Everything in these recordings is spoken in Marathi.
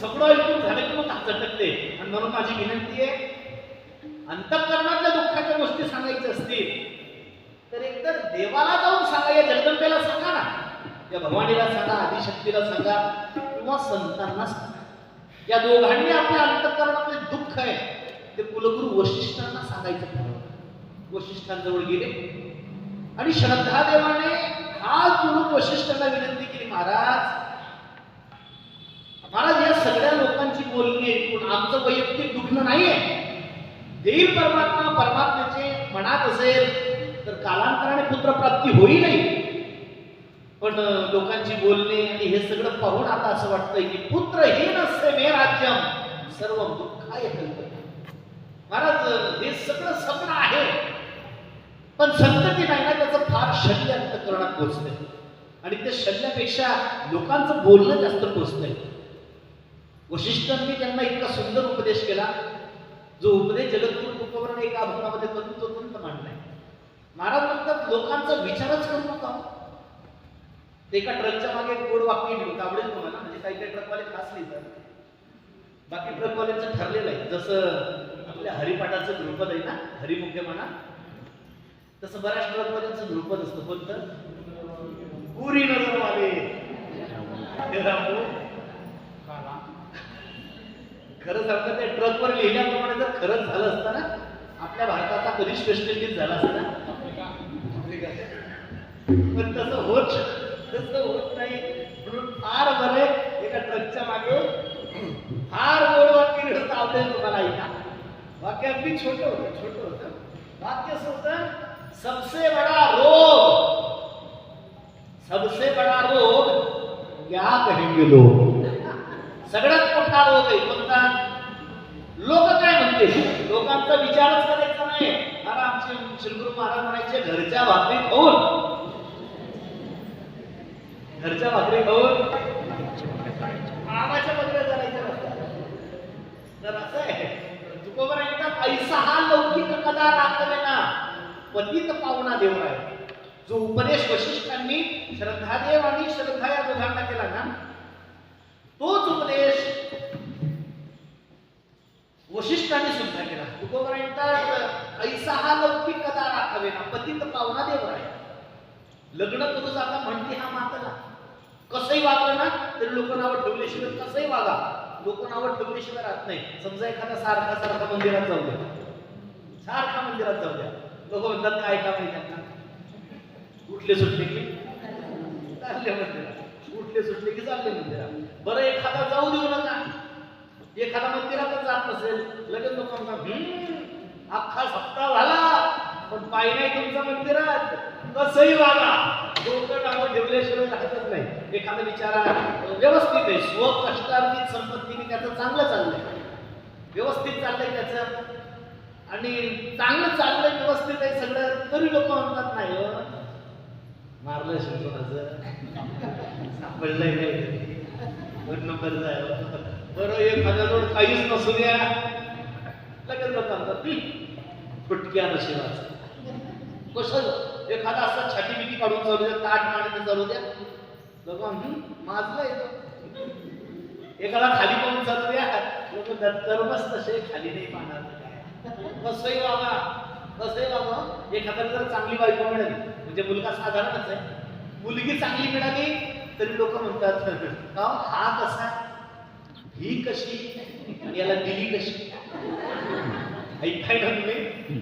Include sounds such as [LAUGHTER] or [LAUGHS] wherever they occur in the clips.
सगळं ऐकून झालं की मग चटकते झटकते. आणि म्हणून माझी विनंती आहे अंतःकरणातल्या दुःखाच्या गोष्टी सांगायच्या असतील तर एकतर देवाला जाऊन सांगा या जगदंबेला सांगा ना. या भवानीला सांगा आदिशक्तीला सांगा किंवा संतांना सांगा. या दोघांनी आपल्या अंतःकरणातले दुःख आहे ते कुलगुरू वशिष्ठांना सांगायचं ठरवलं. वशिष्ठांजवळ गेले. आणि श्रद्धादेवाने हा गुरु वशिष्ठांना विनंती केली महाराज महाराज या सगळ्या लोकांची बोलणी ऐकून आमचं वैयक्तिक दुखणं नाहीये. देईल परमात्मा परमात्म्याचे मनात असेल तर कालांतराने पुत्रप्राप्ती होईलही पण लोकांची बोलणे आणि हे सगळं पाहून आता असं वाटतंय की पुत्र हे नसते मे राज्यम सर्व दुःखाय महाराज हे सगळं सगळं आहे. पण संतती नाही ना त्याचं फार शल्य अंतकरणात पोचतंय. आणि त्या शल्यापेक्षा लोकांचं बोलणं जास्त पोचतंय. वशिष्ठांनी त्यांना इतका सुंदर उपदेश केला. जो उपदेश जगद्गुरु तुकोबराने एका अभंगामध्ये तंतोतंत मांडलाय. महाराज म्हणतात लोकांचा विचारच करू नका. एका ट्रकच्या मागे गोड वाक्य घेऊन आवडेल तुम्हाला म्हणजे काही काही ट्रकवाले खास लिहितात बाकी ट्रकवाल्यांचं ठरलेलं आहे. जसं आपल्या हरिपाठाचं ध्रुपद आहे ना हरिमुख्य म्हणा तसं बऱ्याच ट्रकवाल्यांचं ध्रुपद असतं. कोणतं? पुरी नजरवाले वाले खरंच खरं सांगतं त्या ट्रकवर लिहिल्याप्रमाणे जर खरंच झालं असतं ना आपल्या भारताचा कधीच स्पेशलिटी झाला असता पण तसं होत तसं होत नाही. म्हणून फार बरे एका ट्रकच्या मागे फार गोड वाक्य घडत आवडेल तुम्हाला ऐका. वाक्य अगदी छोटं होतं छोटं होतं. वाक्य असं होत सबसे बडा रोग सबसे बडा रोग या कहेंगे लोग? सगळ्यात मोठा रोग आहे कोणता? लोक काय म्हणते लोकांचा विचारच करायचा नाही. मला आमचे श्रीगुरु महाराज म्हणायचे घरच्या भाकरी खाऊन. घरच्या भाकरी खाऊन. मामाच्या पत्र तर असं आहे. तुकोबर म्हणतात ऐसा हा लौकिक कदा राखवे ना. पतित पाहुणा देव आहे जो उपदेश वशिष्ठांनी श्रद्धादेव आणि श्रद्धा या दोघांना केला ना तोच उपदेश वशिष्ठांनी सुद्धा केला तुकोबर म्हणतात ऐसा हा लौकिक कदा राखावे ना पतित पावना देव आहे लग्न करू जाता म्हणते हा मातला. कसंही वागलं ना तरी लोक नावं ठेवल्याशिवाय कसंही वागा. लोक नावं ठेवल्याशिवाय राहत नाही. समजा एखादा सारखा सारखा मंदिरात जाऊ द्या. सारखा मंदिरात जाऊ द्या. लोक म्हणतात काय काम आहे त्यांना? उठले सुटले की? चालले मंदिरात. उठले सुटले की चालले मंदिरात. बरं एखादा जाऊ देऊ नका. एखादा मंदिरातच जात नसेल लगेच लोकांना "हम्म, अख्खा सप्ताह झाला पण पाय नाही तुमच्या मंदिरात. कसंही वागा. डोकं नावं ठेवल्याशिवाय राहतच नाही. एखादा विचारा. व्यवस्थित आहे. स्व कष्टार्जित संपत्तीने त्याचं चांगलं चाललंय. व्यवस्थित चाललंय त्याचं. आणि चांगलं चाललंय व्यवस्थित आहे सगळं तरी लोक म्हणतात नाही हो मारलं शिकवणाचं सापडलंय नाही दोन नंबर जाय हो. बरं एखाद्याजवळ काहीच नसू द्या. लगेच लोक म्हणतात फुटक्या नशिबाचं. कसं एखादा असं छाती बिटी काढून चालू द्या ताट मांडणं चालू द्या. लोक माझला येतो एखादा खाली पाहून चालू द्या. लोक धर्मच तसे खाली नाही पाहणार कसंही बाबा? कसंही बाबा? एखाद्याला जर चांगली बायको मिळाली म्हणजे मुलगा साधारणच आहे. मुलगी चांगली मिळाली तरी लोक म्हणतात [LAUGHS] "का हो? हा कसा? ही कशी? याला दिली कशी? ऐकाय ना तुम्ही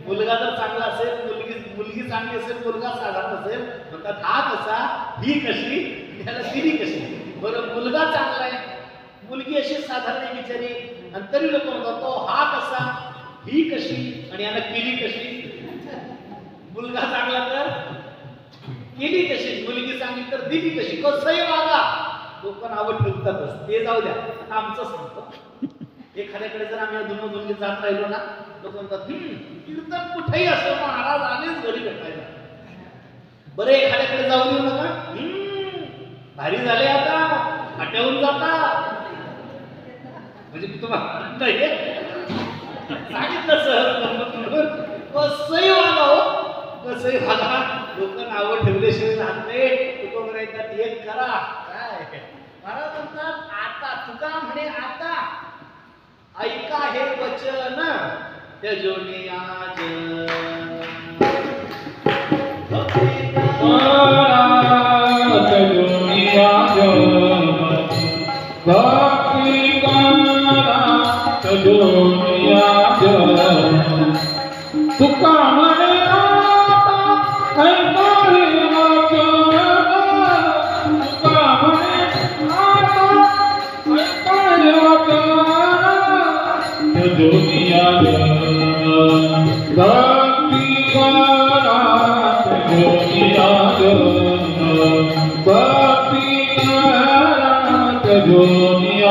मुलगा जर चांगला असेल मुलगी मुलगी चांगली असेल मुलगा साधारण असेल म्हणतात हा कसा? ही कशी? त्याला याला कशी? बरं मुलगा चांगला आहे. मुलगी अशी साधारण आहे बिचारी. आणि तरी लोक म्हणतात तो हा कसा? ही कशी? आणि याला केली कशी? मुलगा चांगला तर केली कशी? मुलगी चांगली तर दिली कशी? कसंही वागा. लोक नावं ठेवतातच. ते जाऊ द्या. आमचं सांगतो. एखाद्याकडे जर आम्ही अधून मधून जात राहिलो ना लोक म्हणतात कीर्तन कुठेही असो महाराज आलेच घरी भेटायला. बरं एखाद्याकडे जाऊ देऊ नका. भारी झाले आता फाट्याहून जाता. म्हणजे मी तुम्हाला सांगितलं सहज कसंही वागा हो. कसंही वागा. लोक नावं ठेवल्याशिवाय राहत नाही. लोक म्हणायतात एक करा. काय? महाराज म्हणतात आता तुका म्हणे आता. ऐका हे वचन त्यजोनी आज भक्ती भक्ती तुका करा दुनिया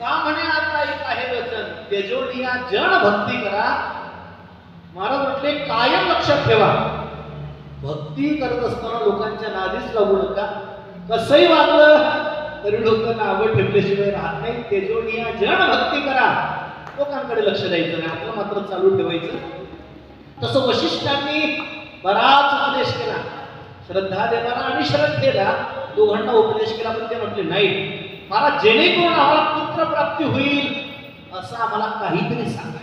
का म्हणे आता एक आहे वचन. तेजोनिया जण भक्ती करा. महाराज म्हटले कायम लक्षात ठेवा. भक्ती करत असताना लोकांच्या नादीच लागू नका. कसंही वागलं तरी लोक नावं ठेवल्याशिवाय राहत नाही तेजोनिया जण भक्ती करा. लोकांकडे लक्ष द्यायचं नाही. आपलं मात्र चालू ठेवायचं. तसं वशिष्ठांनी बराच उपदेश केला. श्रद्धा देणारा आणि श्रद्धेला दोघांना उपदेश केला पण ते म्हटले नाही मला जेणेकरून आम्हाला पुत्रप्राप्ती होईल असं आम्हाला काहीतरी सांगा.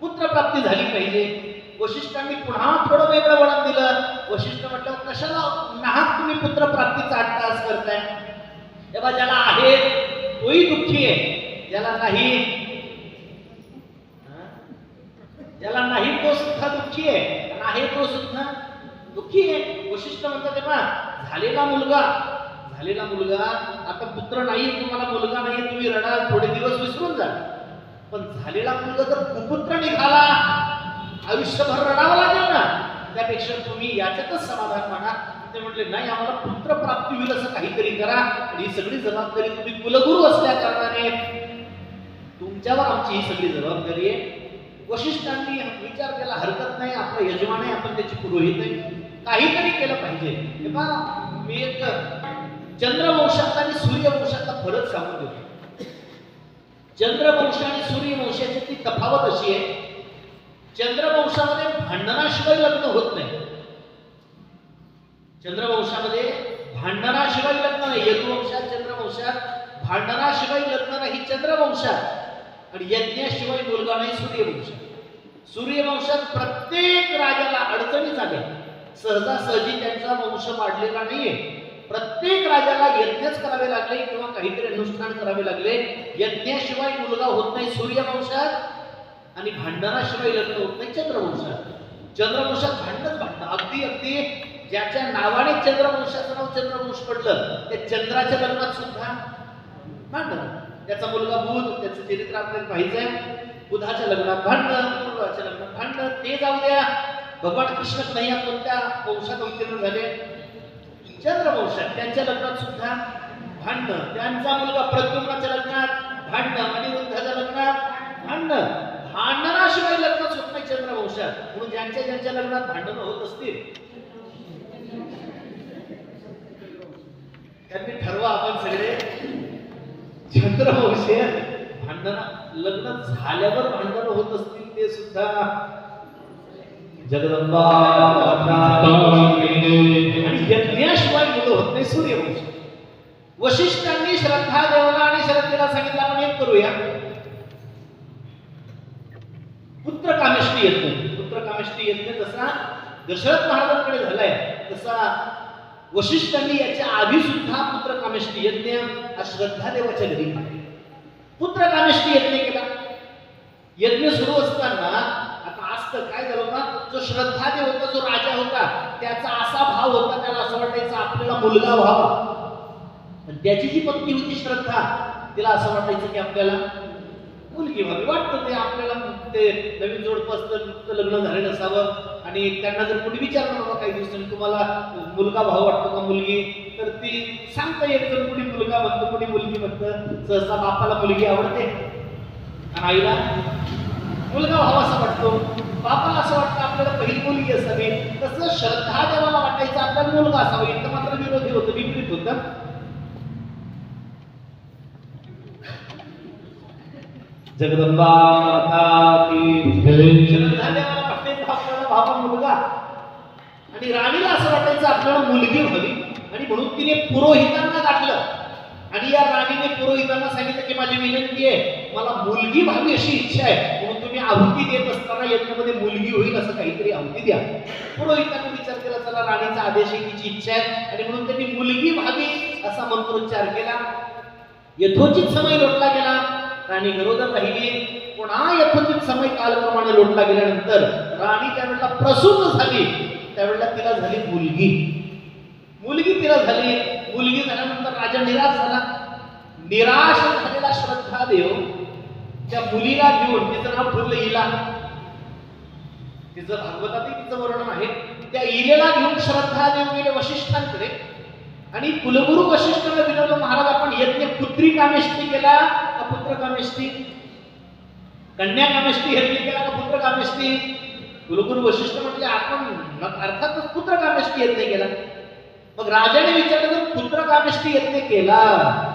पुत्रप्राप्ती झाली पाहिजे. वशिष्ठांनी पुन्हा थोडं वेगळं वळण दिलं. वशिष्ठ म्हटलं कशाला नाहक तुम्ही पुत्रप्राप्तीचा अट्टास करताय? तेव्हा ज्याला आहे तोही दुःखी आहे. ज्याला नाही ज्याला नाही तो सुद्धा दुःखी आहे. आहे तो सुद्धा दुःखी आहे. वशिष्ठ म्हणतात तेव्हा झालेला मुलगा झालेला मुलगा आता पुत्र नाही तुम्हाला मुलगा नाही तुम्ही रडाल थोडे दिवस विसरून जा. पण झालेला मुलगा जर कुपुत्र निघाला आयुष्यभर रडावं लागेल ना. त्यापेक्षा तुम्ही याच्यातच समाधान माना. ते म्हटले नाही आम्हाला पुत्र प्राप्ती होईल असं काहीतरी करा. आणि ही सगळी जबाबदारी तुम्ही कुलगुरू असल्या कारणाने. तुमच्यावर आमची ही सगळी जबाबदारी आहे. वशिष्ठांनी विचार केला हरकत नाही आपला यजमान आहे आपण त्याची पुरोहित आहे. काहीतरी केलं पाहिजे. हे मी एक चंद्रवंशातला आणि सूर्यवंशातला फरक सांगून देतो. चंद्रवंश आणि सूर्यवंशाची ती तफावत अशी आहे चंद्रवंशामध्ये भांडणाशिवाय लग्न होत नाही. चंद्रवंशामध्ये भांडणाशिवाय लग्न नाही. यदुवंशात चंद्रवंशात भांडणाशिवाय लग्न नाही चंद्रवंशात. आणि यज्ञाशिवाय मुलगा नाही सूर्यवंशात. सूर्यवंशात प्रत्येक राजाला अडचणी झाल्या सहजासहजी त्यांचा वंश वाढलेला नाहीये. प्रत्येक राजाला यज्ञच करावे लागले किंवा काहीतरी अनुष्ठान करावे लागले. यज्ञाशिवाय मुलगा होत नाही सूर्यवंशात आणि भांडणाशिवाय लग्न होत नाही चंद्रवंशात. चंद्रवंशात भांडणच भांडणं. अगदी अगदी ज्याच्या नावाने चंद्रवंशाचं नाव चंद्रवंश पडलं त्या चंद्राच्या लग्नात सुद्धा भांडण. त्याचा मुलगा बुध त्याचं चरित्र आपल्याला पाहिजे बुधाच्या लग्नात भांडण पूर्वाच्या लग्नात भांडण. ते जाऊ द्या. भगवान कृष्ण कन्हैया कोणत्या वंशात उत्तीर्ण झाले? चंद्रवंशात. त्यांच्या लग्नात सुद्धा भांडण. त्यांचा मुलगा प्रद्युम्नाच्या लग्नात भांडणं. अनिरुद्धाच्या लग्नात भांडण. भांडणाशिवाय लग्न होत नाही चंद्रवंशात. म्हणून ज्यांच्या ज्यांच्या लग्नात भांडणं होत असतील त्यांनी ठरवा आपण सगळे. चंद्रवंशीय भांडण लग्न झाल्यावर भांडण होत असतील ते सुद्धा जगदंबा आणि यज्ञाशिवाय मुलं होत नाही सूर्यवंश. वशिष्ठांनी श्रद्धा देवाला आणि श्रद्धेला सांगितलं आपण एक करूया. पुत्र कामेष्टी यज्ञ. पुत्र कामेष्टी यज्ञ जसा दशरथ महाराजांकडे झालाय तसा वशिष्ठांनी याच्या आधी सुद्धा पुत्र कामेष्टी यज्ञ हा श्रद्धा देवाच्या घरी पुत्र कामेष्टी यज्ञ केला. यज्ञ सुरू असताना आता आज तर काय झालं ना जो श्रद्धा देव होता जो राजा होता त्याचा असा भाव होता त्याला असं वाटायचं आपल्याला मुलगा व्हावा. त्याची जी पत्नी होती श्रद्धा तिला असं वाटायचं की आपल्याला मुलगी व्हावी. वाटतं ते आपल्याला ते नवीन जोडपं नुकतं लग्न झालेलं असावं आणि त्यांना जर कोणी विचारलं बाबा काही दिवसांनी तुम्हाला मुलगा भाव वाटतो का मुलगी? तर ती सांगता येत जर कुणी मुलगा म्हणतो कुणी मुलगी म्हणतं? सहसा बापाला मुलगी आवडते. आणि आईला मुलगा व्हावा असं वाटतो. बापाला असं वाटतं आपल्याला पहिली मुलगी असावी. तसं श्रद्धा देवाला वाटायचं आपल्याला मुलगा असावा. इथं मात्र विरोधी होतं विपरीत होतं. जगदंबा श्रद्धा देवाला वाटायचं आपल्याला व्हावा मुलगा. आणि राणीला असं वाटायचं आपल्याला मुलगी व्हावी आणि म्हणून तिने पुरोहितांना गाठलं. आणि या राणीने पुरोहितांना सांगितलं की माझी विनंती आहे मला मुलगी व्हावी अशी इच्छा आहे. तुम्ही आहुती देत असताना यज्ञामध्ये मुलगी होईल असं काहीतरी आहुती द्या. पुरोहितांनी विचार केला चला राणीचा आदेश आहे तिची इच्छा आहे. आणि म्हणून त्यांनी मुलगी व्हावी असा मंत्रोच्चार केला. यथोचित समय लोटला गेला. राणी गरोदर राहिली. पुन्हा यथोचित समय कालप्रमाणे लोटला गेल्यानंतर राणी त्यावेळेला प्रसूत झाली. त्यावेळेला तिला झाली मुलगी. मुलगी तिला झाली. मुलगी झाल्यानंतर राजा निराश झाला. निराश झालेला श्रद्धा देव त्या मुलीला घेऊन तिचं नाव ठेवलं इला. तिचं भागवतातही तिचं वर्णन आहे. त्या इलेला घेऊन श्रद्धा देऊन गेले वशिष्ठांकडे. आणि कुलगुरू वशिष्ठांना विनवलं महाराज आपण यज्ञ पुत्री कामेष्टी केला का पुत्र कामेष्टी? कन्या कामेष्टी यज्ञ केला का पुत्र कामेष्टी? कुलगुरू वशिष्ठ म्हटले आपण अर्थातच पुत्र कामेष्टी यज्ञ केला. मग राजाने विचारलं तर पुत्र कामेष्टी यज्ञ केला